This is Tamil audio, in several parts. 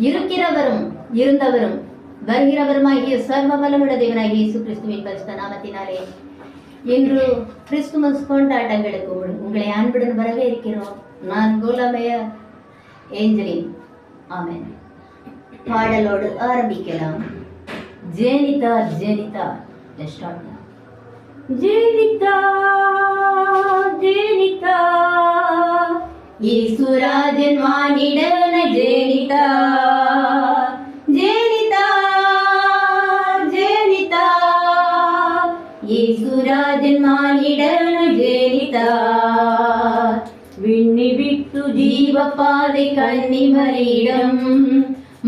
இருக்கிறவரும் இருந்தவரும் வருகிறவருமாகிய சர்வ வல்லமுள்ள தேவனாகிய இயேசு கிறிஸ்துவின் பரிசுத்த நாமத்தினாலே இன்று கிறிஸ்துமஸ் கொண்டாட்டங்களுக்கு உங்கள்- உங்களை அன்புடன் வரவேற்கிறோம் நான் கோலமய ஏஞ்சலின் ஆமென் பாடலோடு ஆரம்பிக்கலாம் Jenitha Jenitha Let's start now. Jenitha Jenitha ஈசுராஜன் வானிடன Jenitha Jenitha Jenitha ஈசுராஜன் வானிடன Jenitha விண்ணி விட்டு ஜீவப்பாதை கன்னிமரிடம்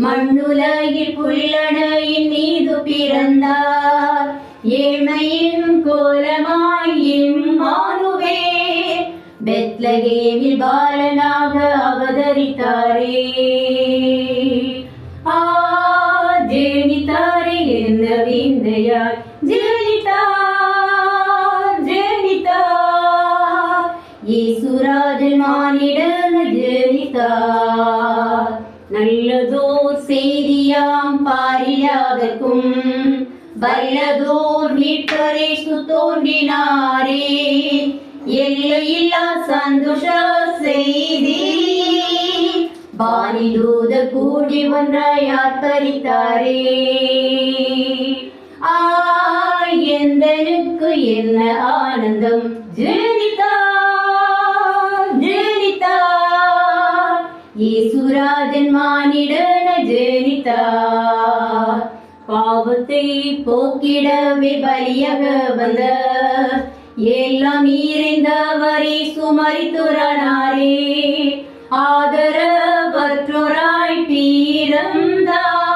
மண்ணுலகில் புல்லணையின் மீது பிறந்தார். ஏழ்மையின் கோலமாயின் மானுவே பெத்லகேமில் பாலனாக அவதரித்தாரே. ஆ ஜேனித்தாரே என்ன விந்தையாய் ஈசுராஜன் மானிடன நல்லதோர் செய்தியாம் பாரியாதற்கும் வல்லதோர் மீட்பரே சுத்தோன்றினாரே. எல்லையில்லா சந்தோஷ செய்தி பாரிதூத கூடி ஒன்றாய் ஆர்ப்பரித்தாரே. ஆ எந்தனுக்கு என்ன ஆனந்தம் ஜெனிதா ஈசுராஜன் மானிடன ஜெனிதா பாவத்தை போக்கிடவே பலியாக வந்த எல்லாம் நிறைந்தவரை சுமரித்துறானாரே ஆதரவற்றோராய் பீரந்தார்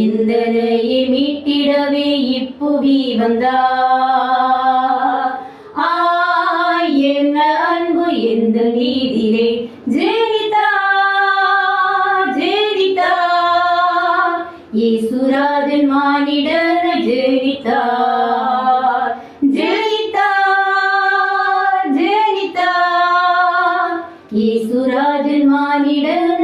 இந்தனையை மீட்டிடவே இப்புவி வந்தார் ஈசுராஜன் மானிடன ஜெயித்தார் ஜெயித்தார் ஜெனிதா ஈசுராஜன் மானிடன